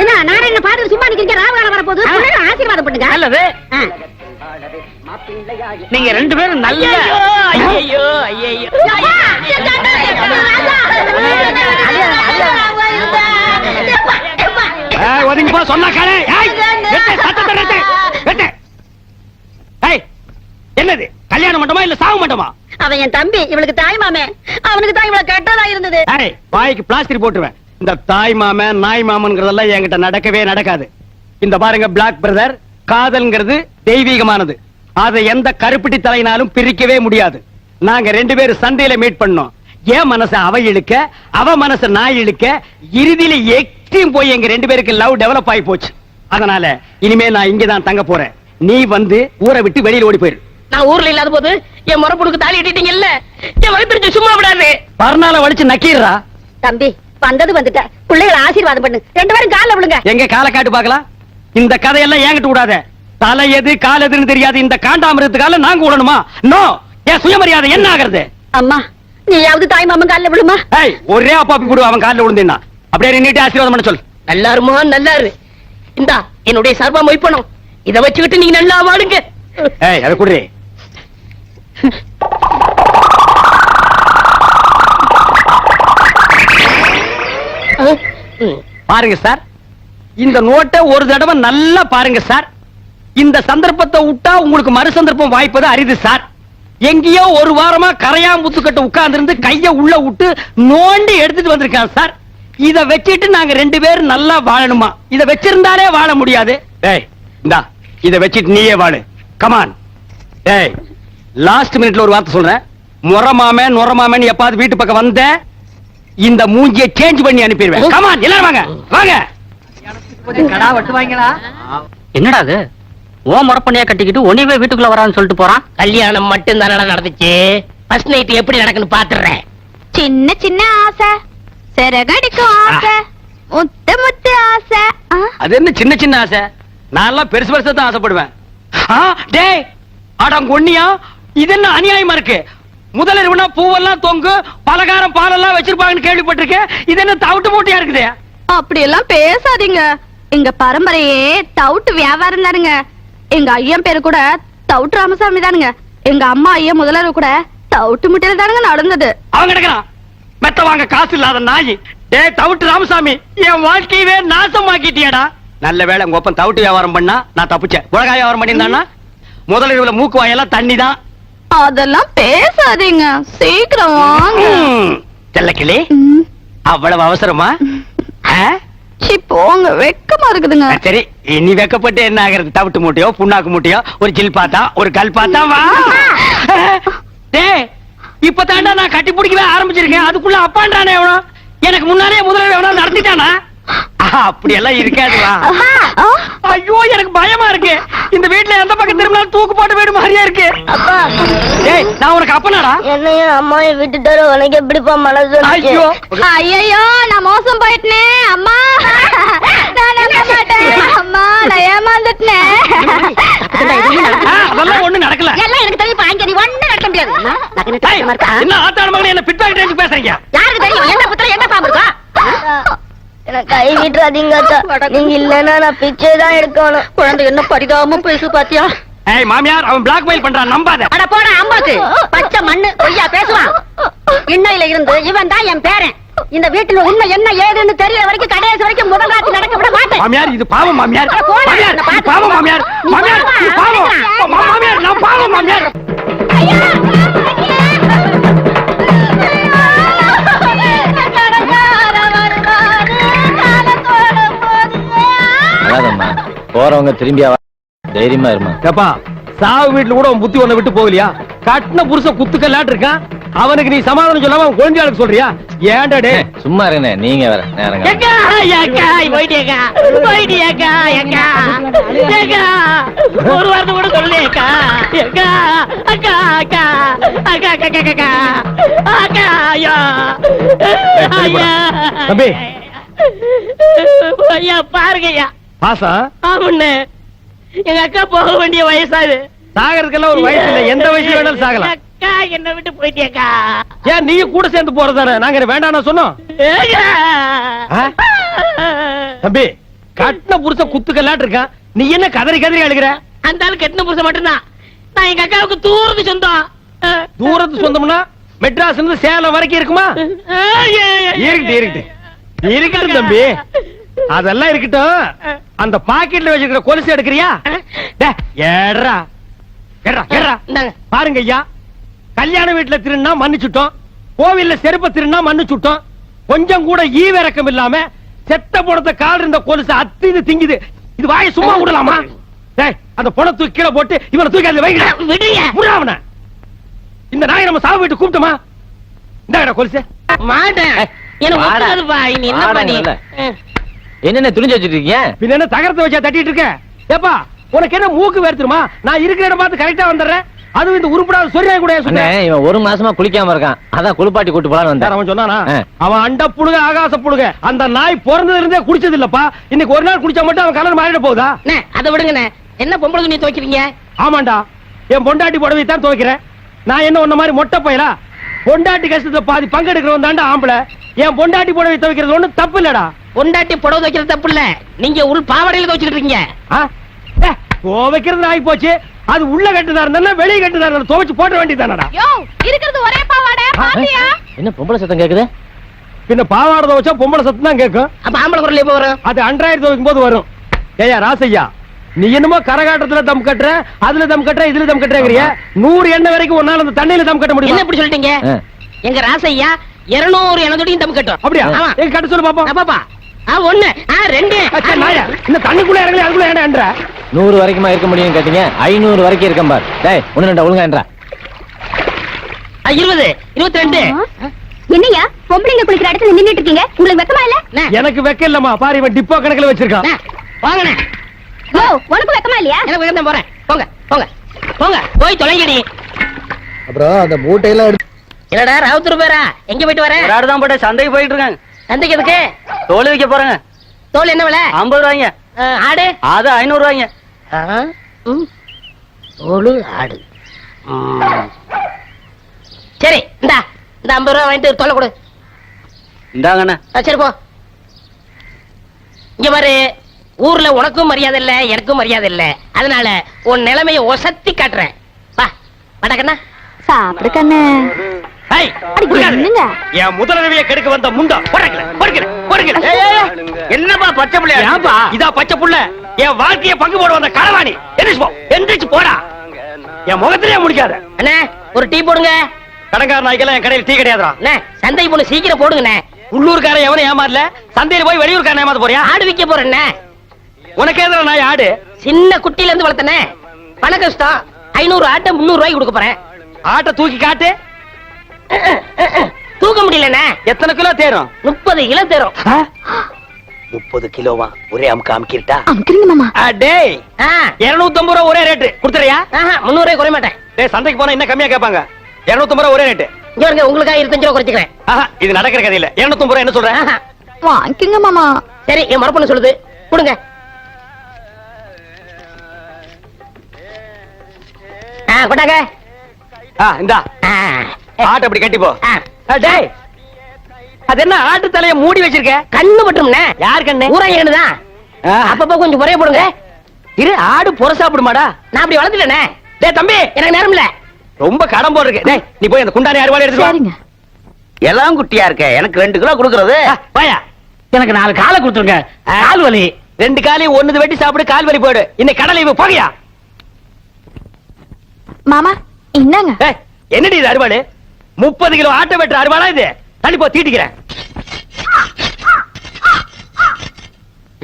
என்ன நாராயண பாத்துட்டு சும்மா நிக்கிறீங்க ராவகாலம் வரப்போகுது. ஆசீர்வாதம் பண்ணுங்க நல்லது. நீங்க ரெண்டு பேரும் நல்ல ஐயோ ஐயோ ஒதுங்கி போ சொன்னா என்னது? கல்யாண மண்டபமா இல்ல சாவு மண்டபமா? அவன் என் தம்பி இவளுக்கு தாய் மாமே. அவனுக்கு தான் இவ்வளவு கெட்டதா இருந்தது. வாய்க்கு பிளாஸ்டிக் போட்டுருவேன். இந்த தாய் மாமன் நாய் மாமன்ங்கிறதெல்லாம் என்கிட்ட நடக்கவே நடக்காது. இந்த பாருங்க பிளாக் பிரதர் காதல்ங்கிறது தெய்வீகமானது. அதை எந்த கருப்பிட்டி தலையினாலும் பிரிக்கவே முடியாது. நாங்க ரெண்டு பேரும் சண்டையில மீட் பண்ணோம். என் மனச அவ இழுக்க அவ மனச நான் இழுக்க இறுதியில எக்ஸ்ட்ரீம் போய் எங்க ரெண்டு பேருக்கு லவ் டெவலப் ஆகி போச்சு. அதனால இனிமே நான் இங்கதான் தங்க போறேன். நீ வந்து ஊரை விட்டு வெளியில ஓடி போயிரு. நான் ஊர்ல இல்லாத போது என் முறப்புடுக்கு தாலி கட்டிட்டீங்கல்ல? என் வயிற்று சும்மா விடாது. பர்னால வலிச்சு நக்கீரா தம்பி வந்தது வந்துட்ட. பிள்ளைகளை ஆசீர்வாதம் பண்ணு. ரெண்டு பேரும் கால்ல விழுங்க. எங்க காலை காட்டு பார்க்கலாம்? இந்த கதையெல்லாம் என்கிட்ட விடாத. தலை எது கால் எதுன்னு தெரியாது. இந்த காண்டாமிரத்துக்கால நாங்க விடணுமா நோ என் சுயமரியாதை என்ன ஆகுறது? அம்மா நீயாவது தாய் மாமன் கால்ல விழுமா? ஏய் ஒரே அப்பாப்பி போடு அவன் காலில் விழுந்தேன்னா? அப்படியே நின்னுட்டு ஆசீர்வாதம் பண்ண சொல் நல்லாருமா நல்லாரு. இந்தா என்னுடைய சர்வா மொய்ப்பணும். இத வச்சுக்கிட்டு நீங்க நல்லா வாடுங்க ஏய் அதை குடுறி. பாருங்க சார். இந்த நோட்டை ஒரு தடவை நல்லா பாருங்க சார். இந்த சந்தர்ப்பத்தை விட்டா உங்களுக்கு மறு சந்தர்ப்பம் வாய்ப்பது அரிது சார். எங்கேயோ ஒரு வாரமா கரையாம்புத்துக்கிட்ட உட்கார்ந்து இருந்து கைய உள்ள விட்டு நோண்டி எடுத்துட்டு வந்திருக்கான் சார். இத வச்சிட்டு நாங்க ரெண்டு பேரும் நல்லா வாழணுமா? இத வச்சிருந்தாலே வாழ முடியாது. ஏய் இந்தா இத வச்சிட்டு நீயே வாழு. கமான் ஏய் லாஸ்ட் மினிட்ல ஒரு வார்த்தை சொல்றேன். முறமாம நுறமாமன் எப்பாவது வீட்டு பக்கம் வந்த இந்த மூஞ்சியை சேஞ்ச் பண்ணி அனுப்பிடுவேன். கமான் எல்லாரும் வாங்க. வாங்க. கடா வெட்டுவாங்களா என்னடா அது? ஓ முறப்பண்ணியா கட்டிக்கிட்டு ஒனிவே வீட்டுக்குள்ள வரான்னு சொல்லிட்டு போறான்? கல்யாணம் மட்டும் தானடா நடந்துச்சு. ஃபர்ஸ்ட் நைட் எப்படி நடக்குன்னு பாத்துறேன். சின்ன சின்ன ஆசை. சிறகடிக்கும் ஆசை. முத்து முத்து ஆசை. அது என்ன சின்ன சின்ன ஆசை? நான் எல்லாம் பெருசு பெருசா தான் ஆசைப்படுவேன். டேய் அடங்கொன்னியா இது என்ன அநியாயமா இருக்கு? முதலிரவுனா பூவெல்லாம் தொங்கு பலகாரம் பாலெல்லாம் வச்சிருப்பாங்கன்னு கேள்விப்பட்டிருக்கேன். இது என்ன தவிட்டு மூட்டையா இருக்குது? அப்படியெல்லாம் பேசாதீங்க. எங்க பரம்பரையே தவுட்டு வியாபாரம் தானுங்க. எங்க ஐயன் பேரு கூட தவுட்டு ராமசாமி தானுங்க. எங்க அம்மா ஐயன் முதலரு கூட தவுட்டு முட்டையில தானுங்க நடந்தது. அவன் கிடக்குறான் மெத்த வாங்க காசு இல்லாத நாய். டேய் தவிட்டு ராமசாமி என் வாழ்க்கையவே நாசமாக்கிட்டியாடா. நல்ல வேளை உங்க ஒப்பன் தவிட்டு வியாபாரம் பண்ணா நான் தப்பிச்சேன். உலகாய வியாபாரம் பண்ணியிருந்தான்னா? முதலிரவுல மூக்கு வாயெல்லாம் தண்ணி தான் அதெல்லாம் பேசாதீங்க. சீக்கிரம் வாங்க. செல்லக்கிளி அவ்வளவு அவசரமா? போங்க. வெக்கமா இருக்குதுங்க. சரி. இனி வெக்கப்பட்டு என்ன ஆகிறது? தவிட்டு மூட்டையோ புண்ணாக்கு மூட்டையோ ஒரு ஜில் பாத்தா ஒரு கல் பாத்தா வா. இப்ப தாண்டா நான் கட்டி பிடிக்கவே ஆரம்பிச்சிருக்கேன். அதுக்குள்ள அப்பான்றானே எவனோ? எனக்கு முன்னாலே முதல்ல எவனோ நடத்திட்டானா? அப்படி எல்லாம் இருக்காது வா ஆ, ஐயோ எனக்கு பயமா இருக்கு. இந்த வீட்ல எந்த பக்கம் திரும்பினாலும் தூக்கு போட்டு வீடு மாதிரியா இருக்கு. அப்பா. டேய் நான் உனக்கு அப்பனாடா. என்னையும் அம்மாவையும் விட்டுட்டாரு. உனக்கு எப்படிப்பா மனசு ஐயோ. ஐயையோ நான் மோசம் போயிட்டனே. அம்மா. நான் நம்ப மாட்டேன். அம்மா நான் ஏமாந்துட்டேன். அதெல்லாம் ஒண்ணு நடக்கல. எல்லாம் எனக்கு தெரியும். அங்க நீ ஒண்ணு நடக்க முடியாது. ஏய்? என்ன ஆத்தாட மகனே என்ன ரேஞ்சுக்கு பேசுறீங்க? யாருக்கு தெரியும்? எந்த புத்திர எங்க பாம்பு இருக்கா எனக்கு கை விட்டுறாதீங்க அத்தா. நீங்க இல்லன்னா நான் பிச்சை தான் எடுக்கணும். குழந்தை என்ன பரிதாபமா பேசு பாத்தியா? ஏய் மாமியார் அவன் பிளாக் மெயில் பண்றான் நம்பாத. அட போடா அம்பாக்கு. பச்சை மண்ணு பொய்யா பேசுவான். இன்னையில இருந்து இவன் தான் என் பேரன். இந்த வீட்டுல உண்மை என்ன ஏதுன்னு தெரியற வரைக்கும் கடைசி வரைக்கும் முதல் ராத்திரி நடக்க விட மாட்டேன். மாமியார் இது பாவம் மாமியார். மாமியார் பாவம். மாமியார். மாமியார் பாவம். மாமியார் நான் பாவம் மாமியார். அழாதம்மா போறவங்க திரும்பி அவ- தைரியமா இருமா. ஏப்பா சாவு வீட்டுல கூட உன் புத்தி ஒண்ணு விட்டு போகலையா? கட்டின புருஷ குத்துக்கல்லாட்டு இருக்கான் அவனுக்கு நீ சமாதானம் சொல்லாம அவன் குழந்தையாளுக்கு சொல்றியா? ஏன்டா டே சும்மா இருங்க நீங்க வேற நேரங்க ஒரு வாரத்தை கூட சொல்லலையேக்கா ஏக்கா. அக்கா அக்கா அக்கா அக்கா அக்கா அக்கா அக்கா ஐயா. ஐயா. தம்பி. ஐயா பாருங்க ஐயா பாசா? ஆமாண்ணே எங்க அக்கா போக வேண்டிய வயசாது சாகறதுக்கெல்லாம் ஒரு வயசு இல்ல. எந்த வயசுல வேணாலும் சாகலாம். அக்கா என்ன விட்டு போயிட்டியக்கா ஏன் நீ கூட சேர்ந்து போறதானே நாங்க என்ன வேண்டாம்னு சொன்னோம்? தம்பி கட்டின புருஷ குத்துக்கல்லாட்டு இருக்கான். நீ என்ன கதறி கதறி அழுகிற? அந்த ஆளு கெட்டின புருஷன் மட்டும்தான். நான் எங்க அக்காவுக்கு தூரத்து சொந்தம். தூரத்து சொந்தம்னா மெட்ராஸ்ல இருந்து சேலம் வரைக்கும் இருக்குமா. இருக்கட்டும் இருக்கட்டும் இருக்கட்டும் தம்பி. அதெல்லாம் இருக்கட்டும். அந்த பாக்கெட்ல வச்சிருக்கிற கொலுசு எடுக்கிறியா? ஏட்ரா ஏட்ரா இந்தாங்க. பாருங்க ஐயா. கல்யாண வீட்டுல திருநா மன்னிச்சுட்டோம். கோவில்ல செருப்ப திருநா மன்னிச்சுட்டோம். கொஞ்சம் கூட ஈவிரக்கம் இல்லாம செத்த பணத்தை கால் இருந்த கொலுசு அத்திது திங்குது. இது வாயை சும்மா விடலாமா? அந்த பணத்தை தூக்கி கீழே போட்டு இவனை தூக்கி அதுல அவன. இந்த நாயை நம்ம சாவு வீட்டு கூப்பிட்டோமா? இந்த கொலுசு. மாட்டேன். என்ன வாடா. பண்ணி. என்னென்ன துணிஞ்சு வச்சுட்டு இருக்கீங்க பின்ன என்ன தகரத்தை வச்சா தட்டிட்டு இருக்க ஏப்பா உனக்கு என்ன மூக்கு வேர்த்துருமா? நான் இருக்கிற இடம் பார்த்து கரெக்டா வந்துடுறேன். அதுவும் இந்த உருப்படாத சொரியா கூட அண்ணே சொன்னேன்? இவன் ஒரு மாசமா குளிக்காம இருக்கான். அதான் குளிப்பாட்டி கூட்டு போலான்னு வந்தேன். அவன் சொன்னானா. அவன் அண்ட புழுக ஆகாச புழுக அந்த நாய் பிறந்ததுல இருந்தே குடிச்சது இல்லப்பா இன்னைக்கு ஒரு நாள் குடிச்சா மட்டும் அவன் கலர் மாறிட போகுதா? அண்ணே, அதை விடுங்கண்ணே. என்ன பொம்பளை துணி துவைக்கிறீங்க? ஆமாண்டா. என் பொண்டாட்டி புடவை தான் துவைக்கிறேன். நான் என்ன உன்ன மாதிரி மொட்டை போயலா? பொண்டாட்டி கஷ்டத்துல பாதி பங்கெடுக்கிறவன் தாண்டா ஆம்பளை. என் பொண்டாட்டி புடவை துவைக்கிறது ஒண்ணும் தப்பு இல்லடா. பொண்டாட்டி புடவை துவைக்கிறது தப்பு இல்ல. நீங்க உள் பாவாடையில துவைச்சிட்டு இருக்கீங்க. ஆ? ஏ, துவைக்கிறது ஆகி போச்சு அது உள்ள கட்டுதா இருந்தா வெளியே கட்டுதா இருந்தா துவைச்சு போட்ட வேண்டியதானடா யோ இருக்கிறது ஒரே பாவாடை. பாத்தியா? என்ன பொம்பளை சத்தம் கேக்குது? பின்ன பாவாடை துவைச்சா பொம்பளை சத்தம் தான் கேட்கும் அப்ப ஆம்பளை குரல் எப்போ வரும்? அது அன்றாயிரத்தி துவைக்கும் போது வரும். ஏயா ராசையா நீ என்னமோ கரகாட்டத்துல தம் கட்டுற அதுல தம் கட்டுற இதுல தம் கட்டுறங்கிறிய? நூறு எண்ணெய் வரைக்கும் உன்னால அந்த தண்ணியில தம் கட்ட என்ன முடியும் இப்படி சொல்லிட்டீங்க. எங்க ராசையா இருநூறு எண்ணத்தொடியும் தம்பு கட்டும். அப்படியா? எங்க கட்ட சொல்லு பாப்போம். பாப்பா. ஆ ஒண்ணு. ஆ ரெண்டு. இந்த தண்ணிக்குள்ள இறங்கி அதுக்குள்ள ஏன்டா நூறு வரைக்குமா இருக்க முடியும் கேட்டீங்க? ஐநூறு வரைக்கும் இருக்கேன் பார். டேய் ஒண்ணு ரெண்டா ஒழுங்கா இருபது. இருபத்தி ரெண்டு என்னையா பொம்பளைங்க குளிக்கிற இடத்துல நின்னுட்டு இருக்கீங்க? உங்களுக்கு வெக்கமா இல்ல? எனக்கு வெக்க இல்லம்மா. பாரு இவன் டிப்போ கணக்குல வச்சிருக்கான். அண்ணே, வாங்கண்ணே. ஓ உனக்கு வெக்கமா இல்லையா? எனக்கு போறேன். போங்க போங்க. போங்க போய் தொலைங்கடி. அப்புறம் அந்த மூட்டையெல்லாம் எடுத்து என்னடா ராவுத்தூர் பேரா? எங்க போயிட்டு வர? ஒரு ஆடு தான் போட்டு சந்தைக்கு போயிட்டு இருக்காங்க சந்தைக்கு எதுக்கு? தோல் விற்க போறாங்க. தோல் என்ன விலை? ஐம்பது ரூபாய்ங்க. ஆடு? அது ஐநூறு ரூபாய்ங்க. தோலு ஆடு. சரி இந்தா இந்த ஐம்பது ரூபா வாங்கிட்டு தொலை கொடு. இந்தாங்கண்ணே. சரி போ. இங்க பாரு. ஊர்ல உனக்கும் மரியாதை இல்ல எனக்கும் மரியாதை இல்ல. அதனால உன் நிலைமைய ஒசத்தி காட்டுறேன். வா வடக்கண்ணா சாப்பிடு கண்ணு? என் முதலுதவிய கெடுக்க வந்த முண்டா என்னப்பா பச்சை பிள்ளையா ஏன்பா? இதா பச்சை புள்ள. என் வாழ்க்கைய பங்கு போட வந்த களவாணி எந்திரிச்சு போ எந்திரிச்சு போடா. என் முகத்திலே முடிக்காத. அண்ணே ஒரு டீ போடுங்க. கடங்கார நாய்க்கெல்லாம் என் கடையில் டீ கிடையாதுடா. அண்ணே சந்தை பொண்ணு சீக்கிரம் போடுங்கண்ணே. உள்ளூர்காரன் எவனும் ஏமாறல சந்தையில போய் வெளியூர்காரன் ஏமாத்த போறியா? ஆடு விக்க போறேண்ணே உனக்கு எதிர நாய் ஆடு? சின்ன குட்டில இருந்து வளர்த்தனே. பண கஷ்டம் ஐநூறு ஆட்டை முந்நூறு ரூபாய்க்கு கொடுக்க போறேன். ஆட்டை தூக்கி காட்டு. தூக்க முடியலண்ணே. எத்தனை கிலோ தேரும்? முப்பது கிலோ தரும். முப்பது கிலோவா? ஒரே அமுக்கு அமுக்கிட்டா அமுக்குறீங்க மாமா. டேய். ஆ, இருநூத்தி ஐம்பது ரூபா ஒரே ரேட்டு கொடுத்துறியா? ஆஹா, முந்நூறு ரூபாய் குறைய மாட்டேன் டேய் சந்தைக்கு போனா இன்னும் கம்மியா கேட்பாங்க. இருநூத்தி ரூபா ஒரே ரேட்டு இங்க வருங்க உங்களுக்காக இருபத்தஞ்சு ரூபா குறைச்சிக்கிறேன். ஆஹா இது நடக்கிற கதை இல்ல இருநூத்தி ரூபா என்ன சொல்றேன் ஆஹா. வாங்கிக்கங்க மாமா. சரி என் மரப்பண்ணு சொல்லுது. கொடுங்க. ஆ இந்தா. ஆட்டை அப்படி கட்டி போ ஆ. ஆ, டேய். அது என்ன ஆட்டு தலைய மூடி வச்சிருக்க? கண்ணு பட்டும்ண்ணே யார் கண்ணு? ஊராங்க கண்ணுதான் அப்பப்போ கொஞ்சம் குறைய போடுங்க. இரு ஆடு புற சாப்பிடுமாடா நான் அப்படி வளர்த்துட்டேனே டேய் தம்பி. எனக்கு நேரம் இல்ல ரொம்ப கடன் போடுறீங்க டேய் நீ போய் அந்த குண்டானி அறுவாளை எடுத்து சரிங்க. எல்லாம் குட்டியா இருக்க. எனக்கு ரெண்டு கிலோ கொடுக்கறது. வாயா எனக்கு நாலு காலை கொடுத்துருங்க. கால் வலி. ரெண்டு காலையும் ஒண்ணுது வெட்டி சாப்பிடு கால் வலி போடு இன்னைக்கு கடலை போகையா? மாமா என்னங்க? என்னடி இது அறுவாடு முப்பது கிலோ ஆட்டை வெட்டுற அறுவாளா இது? தள்ளி போ தீட்டிக்கிறேன்.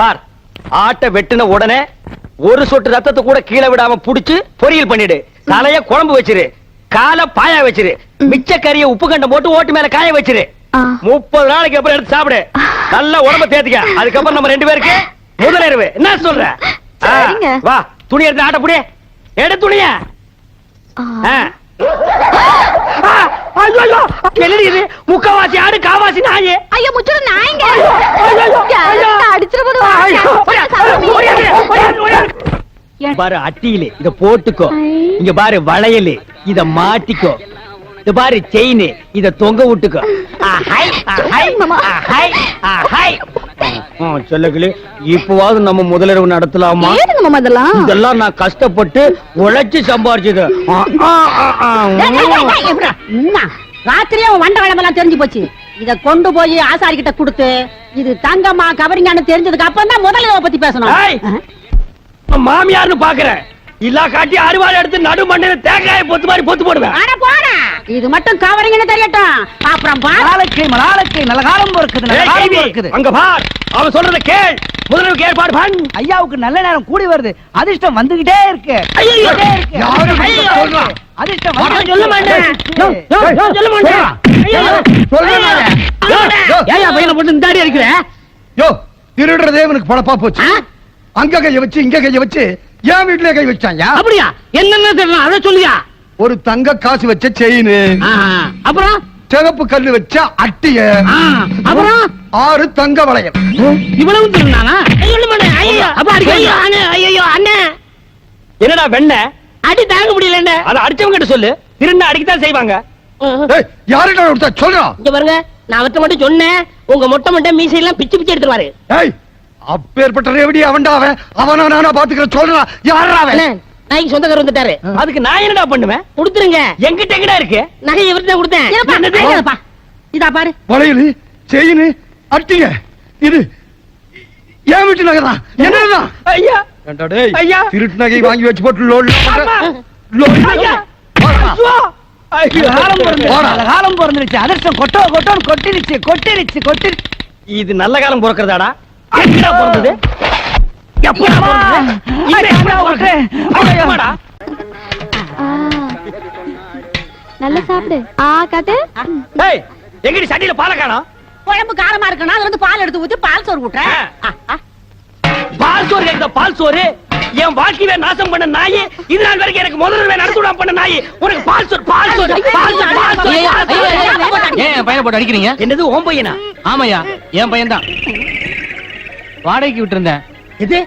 பார் ஆட்டை வெட்டின உடனே ஒரு சொட்டு ரத்தத்தை கூட கீழே விடாம புடிச்சு பொரியல் பண்ணிடு. தலைய குழம்பு வச்சிரு. காலை பாயா வச்சிரு. மிச்ச கறிய உப்பு கண்டம் போட்டு ஓட்டு மேல காய வச்சிரு. முப்பது நாளைக்கு அப்புறம் எடுத்து சாப்பிடு. நல்ல உடம்ப தேத்திக்க. அதுக்கப்புறம் நம்ம ரெண்டு பேருக்கு முதலிரவு என்ன சொல்ற. வா துணி எடுத்து ஆட்ட புடி. எடு துணிய. ஐயோ, என்னடி இது? முக்கவாசி ஆடு காவாசி நாயே. ஐயோ நாயங்க. போது ஓடியாரு. பாரு அட்டியில இத போட்டுக்கோ. இங்க பாரு வளையல். இத மாட்டிக்கோ. இது பாரு செயின். இத தொங்க விட்டுக்கோ. ஆஹை, ஆஹை, ஆஹை, ஆஹை. செல்லக்கிளி இப்பவாவது நம்ம முதலிரவு நடத்தலாமா? இதெல்லாம் இதெல்லாம் நான் கஷ்டப்பட்டு உழைச்சு சம்பாரிச்சது? ராத்திரியே வண்ட வளமெல்லாம் தெரிஞ்சு போச்சு. இத கொண்டு போய் ஆசாரி கிட்ட கொடுத்து இது தங்கம்மா கவரிங்கான்னு தெரிஞ்சதுக்கு அப்புறம் தான் முதல்ல இதை பத்தி பேசணும் மாமியார்னு பாக்குறேன். இல்லா காட்டி அறுவாள் எடுத்து நடு மண்ணில தேங்காய பொத்து மாதிரி பொத்து போடுவேன். அட போடா. இது மட்டும் கவரிங்னு தெரியட்டும். அப்புறம் நாளைக்கு நாளைக்கு நல்ல காலம் இருக்குது நல்ல காலம். இருக்குது அங்க பார். அவன் சொல்றத கேள். முதல்வருக்கு ஏற்பாடு பண்ண. ஐயாவுக்கு நல்ல நேரம் கூடி வருது. அதிர்ஷ்டம் வந்துகிட்டே இருக்கு? அதிர்ஷ்டம் சொல்ல மாட்டேன். சொல்ல மாட்டேன். பையனை போட்டு இந்த அடி அடிக்கிற. யோ திருடுறதே இவனுக்கு பழப்பா போச்சு. அங்க கைய வச்சு இங்க கைய வச்சு என் வீட்டுல கை வச்சாங்க அப்படியா? என்னென்ன தெரியல? அதை சொல்லியா. ஒரு தங்க காசு வச்ச செயின். அப்புறம்? சிவப்பு கல்லு வச்ச அட்டிய. அப்புறம்? ஆறு தங்க வளையம். இவ்வளவு திருநானா சொல்ல மாட்டேன் ஐயோ அப்ப அடிக்க ஐயோ அண்ணே என்னடா வெண்ண? அடி தாங்க முடியல அத அடிச்சவங்க கிட்ட சொல்லு. திருண்ண அடிக்கத்தான் செய்வாங்க. யாருடா கொடுத்தா சொல்றா? இங்க பாருங்க நான் அவர்ட்ட மட்டும் சொன்னேன். உங்க மொட்டை மொட்டை மீசையெல்லாம் பிச்சு பிச்சு எடுத்துருவாரு. அப்பேற்பட்ட ரேவடி அவன்டா அவன் அவன நானா பாத்துக்கிறேன் சொல்றா யாரா அவன்? அண்ணே, நாய்க்கு சொந்தக்காரர் வந்துட்டாரு. அதுக்கு நான் என்னடா பண்ணுவேன்? கொடுத்துருங்க. எங்கிட்ட எங்கடா இருக்கு? நகை இவர்கிட்ட கொடுத்தேன். இதா பாரு. வளையல் செயின் அட்டிங்க இது. என் வீட்டு நகைதான். என்னதான் ஐயா. ஐயா. திருட்டு நகை வாங்கி வச்சு போட்டு லோன் காலம் பிறந்துருச்சு. அதிர்ஷ்டம் கொட்டோ கொட்டோன்னு கொட்டிருச்சு கொட்டிருச்சு கொட்டிருச்சு. இது நல்ல காலம் பிறக்கிறதாடா. எப்படா பிறந்தது எப்படா பிறந்தது இது எப்படா பிறந்தது? எப்படா? நல்லா சாப்பிடு ஆ காட்டு எங்கடி சட்டியில பாலை காணோம் குழம்பு காரமா இருக்குன்னா அதுல இருந்து பால் எடுத்து ஊத்தி பால் சோறு ஆ. பால் சோறு கேக்குதா பால் சோறு என் வாழ்க்கையை நாசம் பண்ண நாய் இது நாள் வரைக்கும் எனக்கு முதல்ல நடந்து விடாம பண்ண நாய் உனக்கு பால் சோறு பால் சோறு பால் சோறு பால் ஐயோ. ஏன் பையனை போட்டு அடிக்கிறீங்க என்னது ஓம் பையனா ஆமாய்யா என் பையன் தான் வாடகைக்கு விட்டுருந்தேன். இது?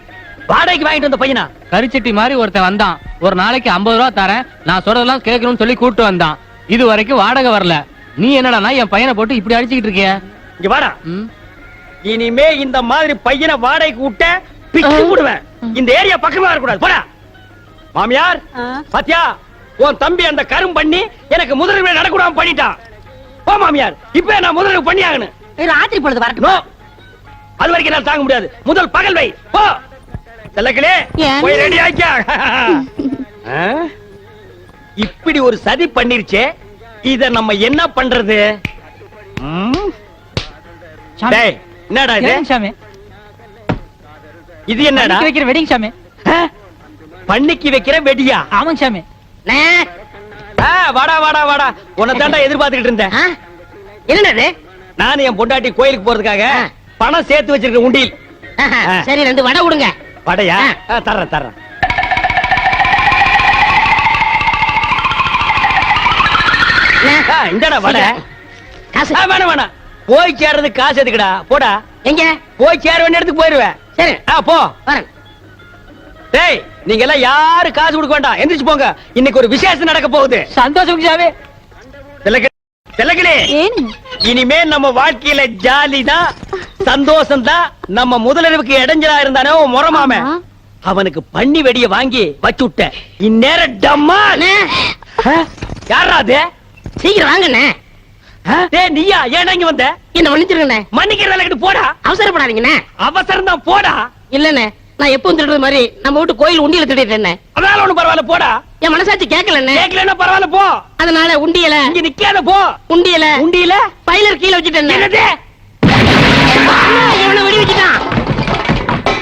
வாடகைக்கு வாங்கிட்டு வந்த பையனா? கரிச்சட்டி மாதிரி ஒருத்தன் வந்தான். ஒரு நாளைக்கு ஐம்பது ரூபா தரேன். நான் சொல்றதெல்லாம் கேட்கணும்னு சொல்லி கூட்டு வந்தான். இது வரைக்கும் வாடகை வரல. நீ என்னடான்னா என் பையனை போட்டு இப்படி அடிச்சுக்கிட்டு இருக்கிய? இங்க வாடா. இனிமே இந்த மாதிரி பையனை வாடகைக்கு விட்ட பிச்சு விடுவேன். இந்த ஏரியா பக்கமே வரக்கூடாது போடா மாமியார். பாத்தியா உன் தம்பி அந்த கரும் பண்ணி எனக்கு முதலில் நடக்கூடாம பண்ணிட்டான். போ மாமியார் இப்ப நான் முதலில் பண்ணி ஆகணும் இது ராத்திரி பொழுது வரட்டும் அது வரைக்கும் என்னால தாங்க முடியாது. முதல் பகல் வை. போ. செல்லக்கிளே? போய் ரெடி ஆக்கியா ஆ? இப்படி ஒரு சதி பண்ணிருச்சே. இத நம்ம என்ன பண்றது? என்னடா இது? சாமி? இது என்னடா? வைக்கிற வெட்டிங் சாமி? பண்ணிக்கு வைக்கிற வெடியா? ஆமாங்க சாமி. வாடா வாடா வாடா. உன்னை தாண்டா எதிர்பார்த்துக்கிட்டு இருந்தேன். இது? நானும் என் பொண்டாட்டி கோயிலுக்கு போறதுக்காக. பணம் சேர்த்து வச்சிருக்க உண்டியில். சரி ரெண்டு வடை கொடுங்க. ஆ, தர்றேன் தர்றேன். இந்தாடா வடை. காசு. ஆ, வேணாம் வேணாம். போய் சேர்றதுக்கு காசு எதுக்குடா? போடா. எங்க? போய் சேர வேண்டிய இடத்துக்கு போயிருவேன். சரி. ஆ போ. வரேன். டேய் நீங்க எல்லாம் யாரு காசு கொடுக்க வேண்டாம்? எந்திரிச்சு போங்க. இன்னைக்கு ஒரு விசேஷம் நடக்க போகுது. சந்தோஷம் சாமி ஏனுங்க இனிமே நம்ம வாழ்க்கையில ஜாலி தான் சந்தோஷம் தான் நம்ம முதலிரவுக்கு இடைஞ்சலா இருந்தானே ஆமா. அவனுக்கு பண்ணி வெடிய வாங்கி வச்சு விட்டேன் இந்நேரம் டம்மா. யாரா அது? சீக்கிரம் வாங்கண்ணே? டேய் நீயா? ஏன் இங்க வந்த? என்ன மன்னிச்சிருங்கண்ணே. மன்னிக்கிற வேலைக்கு போடா. அவசரப்படாதீங்கண்ணே. அவசரம் தான் போடா. இல்லண்ணே நான் எப்பவும் திருடுற மாதிரி நம்ம வீட்டு கோயில் உண்டியல திருடிட்டேண்ணே. அதனால ஒண்ணும் பரவாயில்ல போடா. என் மனசாட்சி கேட்கலண்ணே. கேட்கலன்னா பரவாயில்ல போ. அதனால உண்டியல இங்க நிக்காத போ. உண்டியல உண்டியில? பைலர் கீழே வச்சுட்டேன் வெடி வச்சுட்டான்